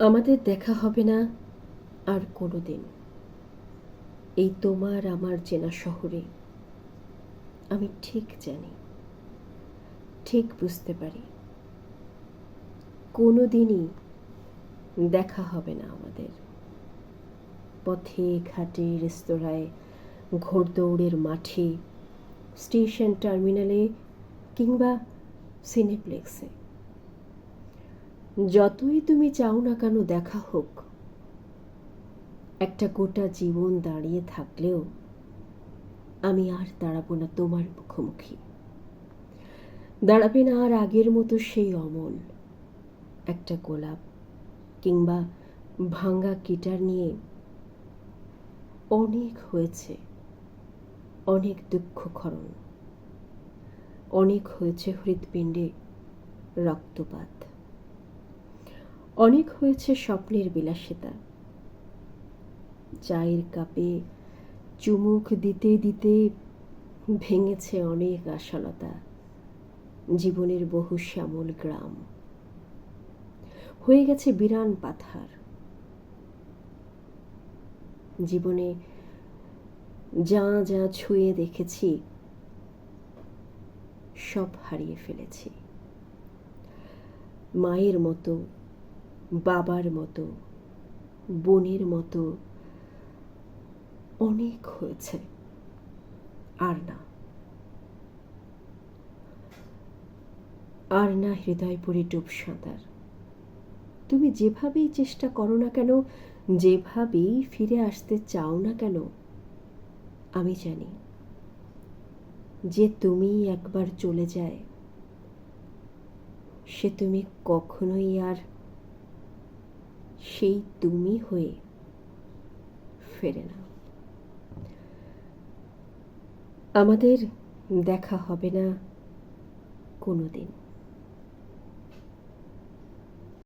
আমাদের দেখা হবে না আর কোনো দিন এই তোমার আমার চেনা শহরে। আমি ঠিক জানি, ঠিক বুঝতে পারি। কোনো দিনই দেখা হবে না আমাদের। পথে, ঘাটে, রেস্তোরাঁয়, ঘোড়দৌড়ের মাঠে, স্টেশন টার্মিনালে কিংবা সিনেপ্লেক্সে। যতই তুমি চাও না কেন দেখা হোক, একটা গোটা জীবন দাঁড়িয়ে থাকলেও আমি আর দাঁড়াবো না তোমার মুখোমুখি। দাঁড়াবে না আর আগের মতো সেই অমল, একটা গোলাপ কিংবা ভাঙ্গা গিটার নিয়ে অনেক হয়েছে, অনেক দুঃখক্ষরণ, অনেক হয়েছে হৃৎপিণ্ডে রক্তপাত। অনেক হয়েছে স্বপ্নের বিলাসিতা। চায়ের কাপে চুমুক দিতে দিতে ভেঙেছে অনেক আশালতা জীবনের বহু শ্যামল গ্রাম। হয়ে গেছে বিরান পাথার। জীবনে যা যা ছুঁয়ে দেখেছি, সব হারিয়ে ফেলেছি। মায়ের মতো বাবার মতো, বোনের মতো অনেক হয়েছে, আর না। আর না হৃদয় পড়ে ডুব সাঁতার। তুমি যেভাবেই চেষ্টা করো না কেন, যেভাবেই ফিরে আসতে চাও না কেন, আমি জানি যে তুমি একবার চলে যায়, সে তুমি কখনোই আর সেই তুমি হয়ে ফেরে না আমাদের দেখা হবে না কোনো দিন